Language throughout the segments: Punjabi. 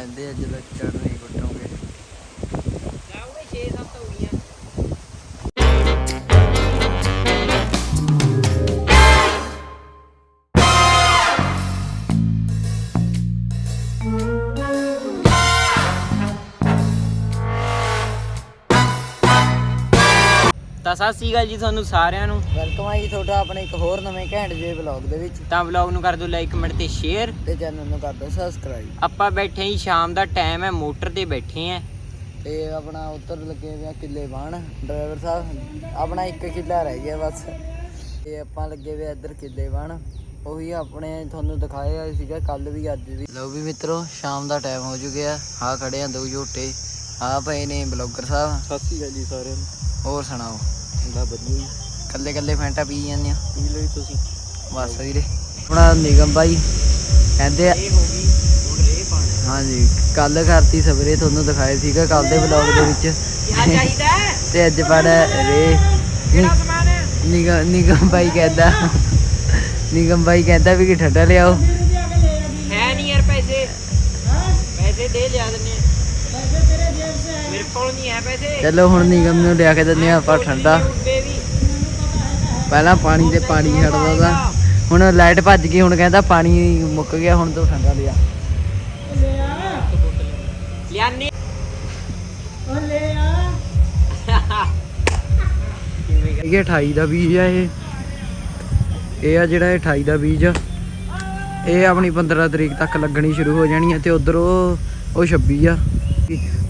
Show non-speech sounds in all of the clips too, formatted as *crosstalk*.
ਕਹਿੰਦੇ ਅੱਜ ਲੱਚੜ ਨਹੀਂ ਤਾਂ ਸਤਿ ਸ੍ਰੀ ਅਕਾਲ ਜੀ ਤੁਹਾਨੂੰ ਸਾਰਿਆਂ ਨੂੰ। ਵੈਲਕਮ ਆ ਜੀ ਤੁਹਾਡਾ ਆਪਣੇ ਇੱਕ ਹੋਰ ਨਵੇਂ ਘੈਂਟ ਜਿਹੇ ਵਲੌਗ ਦੇ ਵਿੱਚ। ਤਾਂ ਵਲੌਗ ਨੂੰ ਕਰ ਦਿਓ ਲਾਈਕ ਕਮੈਂਟ ਤੇ ਸ਼ੇਅਰ। ਤੇ ਚੈਨਲ ਨੂੰ ਕਰ ਦਿਓ ਸਬਸਕ੍ਰਾਈਬ। ਆਪਾਂ ਬੈਠੇ ਹੀ ਸ਼ਾਮ ਦਾ ਟਾਈਮ ਹੈ ਮੋਟਰ ਤੇ ਬੈਠੇ ਆ। ਤੇ ਆਪਣਾ ਉੱਤਰ ਲੱਗੇ ਹੋਏ ਆ ਕਿੱਲੇ ਬਾਣ ਡਰਾਈਵਰ ਸਾਹਿਬ ਆਪਣਾ ਇੱਕ ਕਿੱਲਾ ਰਹਿ ਗਿਆ ਬਸ। ਤੇ ਆਪਾਂ ਲੱਗੇ ਹੋਏ ਆ ਇੱਧਰ ਕਿੱਲੇ ਬਾਣ ਉਹੀ ਆਪਣੇ ਤੁਹਾਨੂੰ ਦਿਖਾਇਆ ਸੀਗਾ ਕੱਲ ਵੀ ਅੱਜ ਵੀ। ਲਓ ਵੀ ਮਿੱਤਰੋ ਸ਼ਾਮ ਦਾ ਟਾਈਮ ਹੋ ਚੁੱਕਿਆ ਆ। ਖੜੇ ਆ ਦੋ ਝੋਟੇ। ਆ ਪਏ ਨੇ ਬਲੌਗਰ ਸਾਹਿਬ। ਸਤਿ ਸ਼੍ਰੀ ਅਕਾਲ ਜੀ ਸਾਰਿਆਂ ਨੂੰ। ਹੋਰ ਸੁਣਾਓ? ਦਾ ਵਧੀਆ ਜੀ। ਕੱਲੇ ਕੱਲੇ ਫੈਂਟਾ ਪੀ ਜਾਂਦੇ ਆ। ਪੀ ਲਈ ਤੁਸੀਂ। ਬਸ ਵੀਰੇ। ਆਪਣਾ ਨਿਗਮ ਬਾਈ ਕਹਿੰਦੇ ਆ ਇਹ ਹੋ ਗਈ ਹੁਣ ਰੇ ਪਾਣਾ। ਹਾਂਜੀ ਕੱਲ ਕਰਤੀ ਸਵੇਰੇ ਤੁਹਾਨੂੰ ਦਿਖਾਇਆ ਸੀਗਾ ਕੱਲ ਦੇ ਵਲੌਗ ਦੇ ਵਿੱਚ। ਕੀ ਚਾਹੀਦਾ ਹੈ? ਤੇ ਅੱਜ ਪਰ ਰੇ ਕਿਹੜਾ ਸਮਾਨ ਹੈ? ਨਿਗਮ ਨਿਗਮ ਬਾਈ ਕਹਿੰਦਾ ਨਿਗਮ ਬਾਈ ਕਹਿੰਦਾ ਵੀ ਕਿ ਠੰਡਾ ਲਿਆਓ। ਚਲੋ ਹੁਣ ਨਿਗਮ ਨੂੰ ਲਿਆ ਕੇ ਦਿੰਦੇ ਆ ਆਪਾਂ ਠੰਡਾ। ਪਹਿਲਾਂ ਪਾਣੀ ਤੇ ਪਾਣੀ ਛੱਡਦਾ ਤਾ। ਹੁਣ ਲਾਈਟ ਭੱਜ ਗਈ ਹੁਣ ਕਹਿੰਦਾ ਪਾਣੀ ਮੁੱਕ ਗਿਆ ਹੁਣ ਤੂੰ ਠੰਡਾ ਲਿਆ। ਲਿਆਨੇ। ਇਹ 28 ਦਾ ਬੀਜ ਆ ਇਹ? ਇਹ ਆ ਜਿਹੜਾ ਇਹ 28 ਦਾ ਬੀਜ ਆ। ਇਹ ਆਪਣੀ 15 ਤਰੀਕ ਤੱਕ ਲੱਗਣੀ ਸ਼ੁਰੂ ਹੋ ਜਾਣੀ ਹੈ ਤੇ ਉਧਰ ਉਹ ਉਹ 26 ਆ।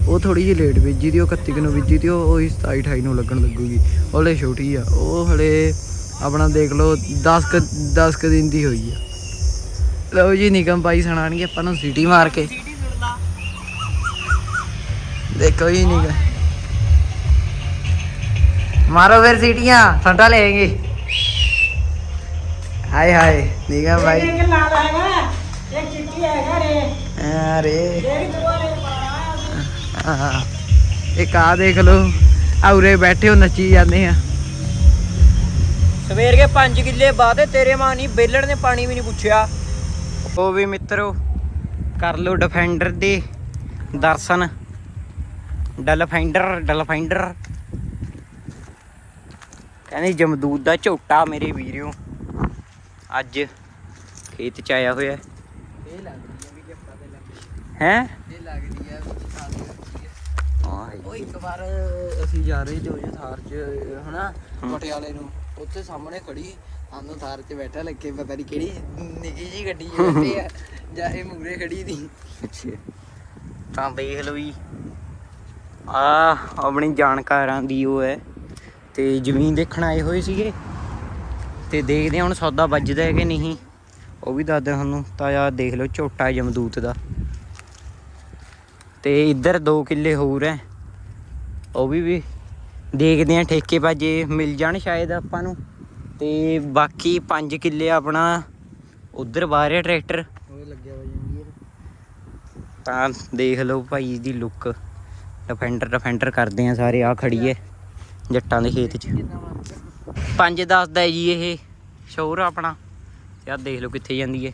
ਉਹ ਥੋੜੀ ਜਿਹੀ ਲੇਟ ਬੀਜੀ ਦੀ ਉਹ 31 ਕੁ ਨੂੰ ਬੀਜੀ ਦੀ ਉਹ ਉਹੀ 27 28 ਨੂੰ ਲੱਗਣ ਲੱਗੂਗੀ। ਹਲੇ ਛੋਟੀ ਆ ਉਹ ਹਲੇ ਆਪਣਾ ਦੇਖ ਲਓ 10 ਕੁ 10 ਕੁ ਦਿਨ ਦੀ ਹੋਈ ਆ। ਲਓ ਜੀ ਨਿਗਮ ਭਾਈ ਸੁਣਾਣਗੇ ਆਪਾਂ ਨੂੰ ਸੀਟੀ ਮਾਰ ਕੇ। ਦੇਖੋ ਜੀ ਨਿਗਮ। ਮਾਰੋ ਫਿਰ ਸੀਟੀਆਂ ਠੰਡਾ ਲੈਣਗੇ ਹਾਏ ਹਾਏ ਨਿਗਮ ਭਾਈ ਲਾਲ ਹੈਗਾ ਇੱਕ ਚਿੱਟੀ ਹੈਗਾ ਰੇ। ਅਰੇ ਆਹ, ਇੱਕ ਆ ਦੇਖ ਲਓ ਆਉਰੇ ਬੈਠੇ ਹੋ ਨੱਚੀ ਜਾਂਦੇ ਆ। ਸਵੇਰ ਕੇ 5 ਕਿੱਲੇ ਬਾਅਦ ਤੇਰੇ ਮਾਂ ਨਹੀਂ ਬੇਲੜ ਨੇ ਪਾਣੀ ਵੀ ਨਹੀਂ ਪੁੱਛਿਆ। ਉਹ ਵੀ ਮਿੱਤਰੋ ਕਰ ਲਓ ਡਿਫੈਂਡਰ ਦੇ ਦਰਸ਼ਨ। ਡਲਫੈਂਡਰ ਡਲਫੈਂਡਰ। ਕਹਿੰਦੇ ਜਮਦੂਦ ਦਾ ਝੋਟਾ ਮੇਰੇ ਵੀਰਿਓ। ਅੱਜ ਖੇਤ ਚ ਆਇਆ ਹੋਇਆ। ਇਹ ਲੱਗਦੀ ਆ ਵੀ ਗਿਫਟਾਂ ਦੇ ਲੱਗ ਹੈ? ਇਹ ਲੱਗਦੀ ਆ ਉਹ ਓਏ ਇੱਕ ਵਾਰ ਅਸੀਂ ਜਾ ਰਹੇ ਜੋ ਜੋ ਥਾਰ ਚ ਹਨਾ ਪਟਿਆਲੇ ਨੂੰ। ਉੱਥੇ ਸਾਹਮਣੇ ਖੜੀ ਸਾਨੂੰ ਥਾਰ 'ਚ ਬੈਠਾ ਲੱਗੇ ਪਤਾ ਨਹੀਂ ਕਿਹੜੀ ਨਿੱਕੀ ਜੀ ਗੱਡੀ 'ਚ ਬੈਠੇ ਆ ਜਾਂ ਇਹ ਮੂਰੇ ਖੜੀ ਦੀ। ਅੱਛਾ। ਤਾਂ ਦੇਖ ਲਓ ਜੀ। ਆ ਆਪਣੀ ਜਾਣਕਾਰਾਂ ਦੀ ਉਹ ਹੈ। ਤੇ ਜ਼ਮੀਨ ਦੇਖਣ ਆਏ ਹੋਏ ਸੀਗੇ। ਤੇ ਦੇਖਦੇ ਹਾਂ ਹੁਣ ਸੌਦਾ ਵੱਜਦਾ ਹੈ ਕਿ ਨਹੀਂ। ਉਹ ਵੀ ਦੱਸਦੇ ਤੁਹਾਨੂੰ। ਤਾਂ ਆ ਦੇਖ ਲਓ ਝੋਟਾ ਜਮਦੂਤ ਦਾ। ਤੇ ਇੱਧਰ 2 ਕਿੱਲੇ ਹੋਰ ਹੈ ਉਹ ਵੀ ਵੀ ਦੇਖਦੇ ਹਾਂ ਠੇਕੇ ਭਾਜੇ ਮਿਲ ਜਾਣ ਸ਼ਾਇਦ ਆਪਾਂ ਨੂੰ। ਤੇ ਬਾਕੀ 5 ਕਿੱਲੇ ਆਪਣਾ ਉਧਰ ਬਾਹਰ ਹੈ ਟਰੈਕਟਰ। ਉਹ ਲੱਗਿਆ ਜੀ ਤਾਂ ਦੇਖ ਲਓ ਭਾਈ ਦੀ ਲੁੱਕ ਡਿਫੈਂਡਰ ਡਿਫੈਂਡਰ ਕਰਦੇ ਆ ਸਾਰੇ ਆ ਖੜੀ ਏ ਜੱਟਾਂ ਦੇ ਖੇਤ 'ਚ। 5 10 ਦਾ ਜੀ ਇਹ ਸ਼ੋਰ ਆਪਣਾ। ਤੇ ਆਹ ਦੇਖ ਲਓ ਕਿੱਥੇ ਜਾਂਦੀ ਏ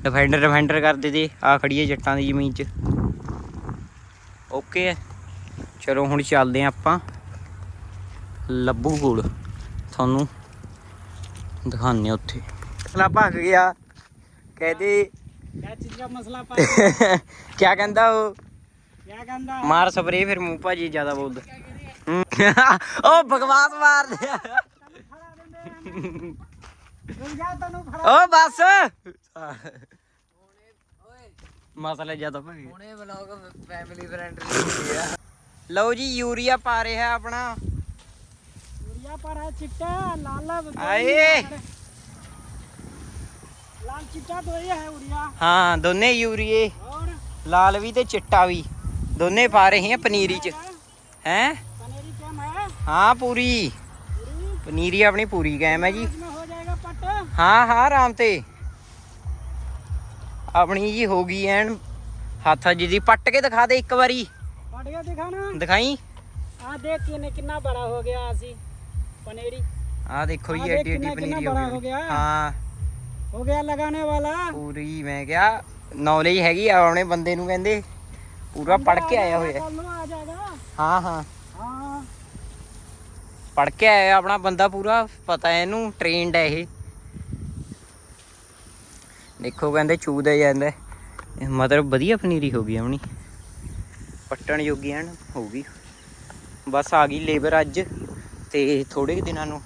ਡਿਫੈਂਡਰ ਡਿਫੈਂਡਰ ਕਰਦੇ ਤੇ ਆ ਖੜੀ ਏ ਜੱਟਾਂ ਦੀ ਜ਼ਮੀਨ 'ਚ। ਓਕੇ ਹੈ। ਚਲੋ ਹੁਣ ਚੱਲਦੇ ਆ ਆਪਾਂ ਲੱਭੂ ਕੋਲ। ਤੁਹਾਨੂੰ ਦਿਖਾਣੇ ਉੱਥੇ। ਮਸਲਾ ਭੱਗ ਗਿਆ। ਕਹਦੇ ਕਿਆ ਚੀਜ਼ਾਂ ਮਸਲਾ ਭੱਗ *laughs* ਕਿਆ ਕਹਿੰਦਾ ਉਹ? ਕਿਆ ਕਹਿੰਦਾ? ਮਾਰ ਸਪਰੇ ਫਿਰ ਮੂੰਹ ਭਾਜੀ ਜ਼ਿਆਦਾ ਬੋਲਦਾ। *laughs* *laughs* ਉਹ ਬਸ। ਮਸਲੇ ਜ਼ਿਆਦਾ ਭਰ ਗਏ ਹੁਣੇ ਵਲੌਗ ਫੈਮਿਲੀ ਫਰੈਂਡਲੀ ਹੋ ਗਿਆ ਲਓ ਜੀ ਯੂਰੀਆ ਪਾ ਰਿਹਾ ਆਪਣਾ। ਯੂਰੀਆ ਪਾ ਰਿਹਾ ਚਿੱਟਾ ਲਾਲਾ ਆਏ। ਲਾਲ ਚਿੱਟਾ ਦੋਏ ਹੈ ਯੂਰੀਆ। ਹਾਂ ਦੋਨੇ ਯੂਰੀਏ। ਲਾਲ ਵੀ ਤੇ ਚਿੱਟਾ ਵੀ। ਦੋਨੇ ਪਾ ਰਹੇ ਹਾਂ ਪਨੀਰੀ ਚ। ਹੈ? ਪਨੀਰੀ ਕੈਮ ਹੈ? ਹਾਂ ਪੂਰੀ। ਪਨੀਰੀ ਆਪਣੀ ਪੂਰੀ ਕੈਮ ਹੈ ਜੀ। ਹਾਂ ਹਾਂ ਆਰਾਮ ਤੇ। ਆਪਣੀ ਜੀ ਹੋ ਗਈ ਐਨ ਹੱਥ ਜੀ ਦੀ ਪੱਟ ਕੇ ਦਿਖਾ ਦੇ ਇੱਕ ਵਾਰੀ। ਪੱਟ ਕੇ ਦਿਖਾਣਾ ਦਿਖਾਈ? ਆ ਦੇਖ ਕਿੰਨੇ ਕਿੰਨਾ ਬੜਾ ਹੋ ਗਿਆ ਅਸੀਂ ਪਨੀਰੀ। ਆ ਦੇਖੋ ਜੀ ਐਡੀ ਐਡੀ ਪਨੀਰੀ ਹੋ ਗਈ। ਹਾਂ ਹੋ। ਗਿਆ ਲਗਾਉਣੇ ਵਾਲਾ। ਪੂਰੀ ਮੈਂ ਕਿਹਾ ਨੌਲੇਜ ਹੈਗੀ ਆ ਆਪਣੇ ਬੰਦੇ ਨੂੰ ਕਹਿੰਦੇ। ਪੂਰਾ ਪੜ ਕੇ ਆਇਆ ਹੋਇਆ। ਹਾਂ ਹਾਂ। ਪੜ ਕੇ ਆਇਆ ਆਪਣਾ ਬੰਦਾ ਪੂਰਾ ਪਤਾ ਇਹਨੂੰ ਟ੍ਰੇਨਡ ਹੈ ਇਹ। ਦੇਖੋ ਕਹਿੰਦੇ ਚੂਦਾ ਜਾਂਦਾ। ਮਤਲਬ ਵਧੀਆ ਪਨੀਰੀ ਹੋ ਗਈ ਆਪਣੀ। ਪੱਟਣ ਯੋਗੀ ਐਨ, ਹੋ ਗਈ। ਬਸ ਆ ਗਈ ਲੇਬਰ ਅੱਜ, ਤੇ ਥੋੜੇ ਕੁ ਦਿਨਾਂ ਨੂੰ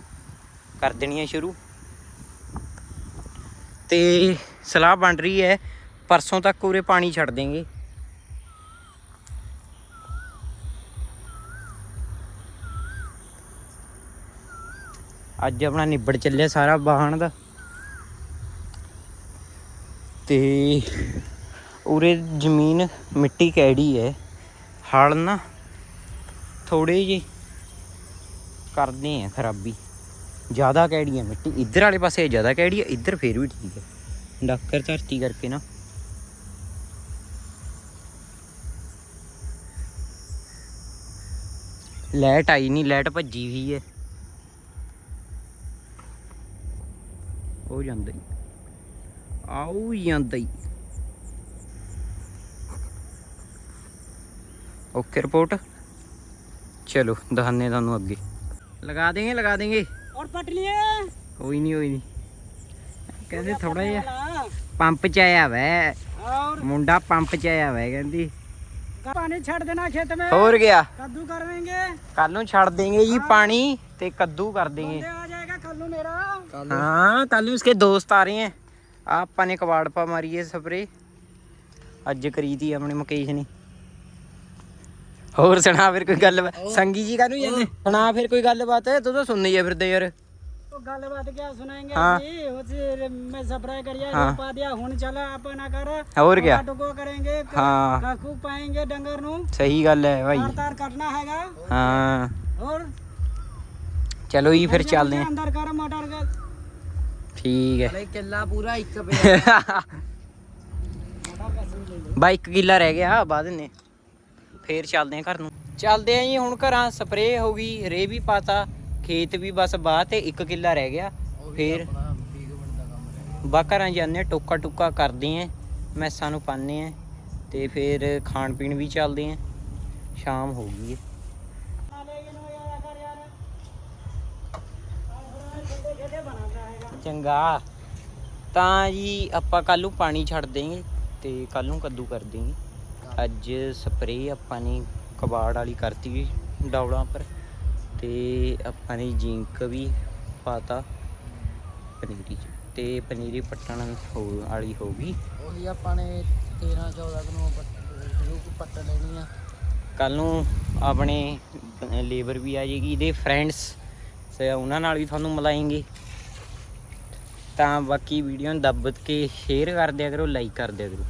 ਕਰ ਦੇਣੀ ਹੈ ਸ਼ੁਰੂ। ਤੇ ਸਲਾਹ ਬਣ ਰਹੀ ਹੈ ਪਰਸੋਂ ਤੱਕ ਉਰੇ ਪਾਣੀ ਛੱਡ ਦੇਂਗੇ ਅੱਜ ਆਪਣਾ ਨਿਬੜ ਚੱਲਿਆ ਸਾਰਾ ਵਾਹਣ ਦਾ। ਤੇ ਉਰੇ ਜ਼ਮੀਨ ਮਿੱਟੀ ਕੈੜੀ ਹੈ ਹਲ ਨਾ ਥੋੜੇ ਜਿਹੇ ਕਰਦੇ ਆ ਖਰਾਬੀ। ਜ਼ਿਆਦਾ ਕੈੜੀ ਹੈ ਮਿੱਟੀ। ਇੱਧਰ ਵਾਲੇ ਪਾਸੇ ਜ਼ਿਆਦਾ ਕੈੜੀ ਹੈ ਇੱਧਰ ਫੇਰ ਵੀ ਠੀਕ ਹੈ ਡਾਕਰ ਧਰਤੀ ਕਰਕੇ ਨਾ। ਲਾਈਟ ਆਈ ਨਹੀਂ ਲਾਈਟ ਭੱਜੀ ਹੋਈ ਹੈ ਉਹ ਜਾਂਦਾ ਆਉ ਜਾਂਦਾ ਈ ਓਕੇ ਰਿਪੋਰਟ ਚਲੋ ਦਿਖਾਉਂਦੇ ਤੁਹਾਨੂੰ ਅੱਗੇ ਲਗਾ ਦੇਂਗੇ ਲਗਾ ਦੇਂਗੇ और पट लिए ਕੋਈ ਨਹੀਂ ਕੋਈ ਨਹੀਂ ਕਹਿੰਦੇ ਥੋੜਾ ਜਿਹਾ वाला। ਪੰਪ ਚ ਆਇਆ ਵੈ और ਮੁੰਡਾ ਪੰਪ ਚ ਆਇਆ ਵੈ ਕਹਿੰਦੀ पानी छड़ देना खेत में ਹੋਰ ਗਿਆ कद्दू कर देंगे ਕੱਲ ਨੂੰ ਛੱਡ ਦੇਂਗੇ ਜੀ ਪਾਣੀ ਤੇ ਕੱਦੂ ਕਰ ਦੇਂਗੇ बंदे आ जाएगा कल्लू मेरा हाँ कल उसके दोस्त आ रहे हैं ਆਪਾਂ ਨੇ ਕਵਾੜ ਪਾ ਮਾਰੀ ਹੈ ਸਪਰੇ ਅੱਜ ਕਰੀ ਤੀ ਆਪਣੇ ਮੁਕੇਸ਼ ਨੇ ਹੋਰ ਸੁਣਾ ਫਿਰ ਕੋਈ ਗੱਲ ਸੰਗੀ ਜੀ ਕਾਹਨੂੰ ਜਾਂਦੇ ਸੁਣਾ ਫਿਰ ਕੋਈ ਗੱਲਬਾਤ ਤੂੰ ਤਾਂ ਸੁਣਨੀ ਆ ਫਿਰਦੇ ਯਾਰ तो गल बात क्या सुनाएंगे हाँ। जी उसी में सप्राई करिए हाँ। रोपा दिया हुन चला अपना कर और क्या टुको करेंगे हाँ खूब पाएंगे डंगर नु सही गल है भाई तार तार काटना हैगा हाँ और चलो जी फिर चलते हैं अंदर कर ਠੀਕ ਹੈ। ਹਲੇ ਕਿੱਲਾ ਪੂਰਾ ਇੱਕ ਪਿਆ। *laughs* ਬਾਈ ਕਿੱਲਾ ਰਹਿ ਗਿਆ ਬਾਅਦ ਨੇ ਫੇਰ ਚੱਲਦੇ ਆ ਘਰ ਨੂੰ। ਚੱਲਦੇ ਆ ਜੀ ਹੁਣ ਘਰਾਂ ਸਪਰੇਅ ਹੋ ਗਈ ਰੇ ਵੀ ਪਾਤਾ ਖੇਤ ਵੀ ਬਸ ਬਾਹ ਤੇ ਇੱਕ ਕਿੱਲਾ ਰਹਿ ਗਿਆ। ਫੇਰ ਬਾ ਘਰਾਂ ਜਾਂਦੇ ਟੋਕਾ ਟੁੱਕਾ ਕਰਦੇ ਆ ਮੈਸਾਂ ਨੂੰ ਪਾਣੇ ਆ ਤੇ ਫੇਰ ਖਾਣ ਪੀਣ ਵੀ ਚੱਲਦੇ ਆ ਸ਼ਾਮ ਹੋ ਗਈ ਹੈ। ਚੰਗਾ। ਤਾਂ ਜੀ ਆਪਾਂ ਕੱਲ ਨੂੰ ਪਾਣੀ ਛੱਡ ਦੇਂਗੇ ਤੇ ਕੱਲ ਨੂੰ ਕੱਦੂ ਕਰ ਦੇਂਗੇ ਅੱਜ ਸਪਰੇਅ ਆਪਾਂ ਨੇ ਕਬਾੜ ਵਾਲੀ ਕਰਤੀ ਡੌਲਾਂ ਪਰ ਤੇ ਆਪਾਂ ਨੇ ਜਿੰਕ ਵੀ ਪਾਤਾ ਪਨੀਰੀ ਚ। ਤੇ ਪਨੀਰੀ ਪੱਟਣ ਹੋ ਵਾਲੀ ਹੋ ਗਈ। ਉਹੀ ਆਪਾਂ ਨੇ 13 14 ਨੂੰ ਸ਼ੁਰੂ ਪੱਟ ਲੈਣੀ ਆ। ਕੱਲ ਨੂੰ ਆਪਣੇ ਲੇਬਰ ਵੀ ਆ ਜਾਏਗੀ। ਇਹਦੇ ਫਰੈਂਡਸ ਤੇ ਉਹਨਾਂ ਨਾਲ ਵੀ ਤੁਹਾਨੂੰ ਮਿਲਾਏਂਗੇ। ਤਾਂ ਬਾਕੀ ਵੀਡੀਓ ਨੂੰ ਦੱਬ ਕੇ ਸ਼ੇਅਰ ਕਰ ਦਿਆ ਕਰੋ ਲਾਈਕ ਕਰ ਦਿਆ ਕਰੋ।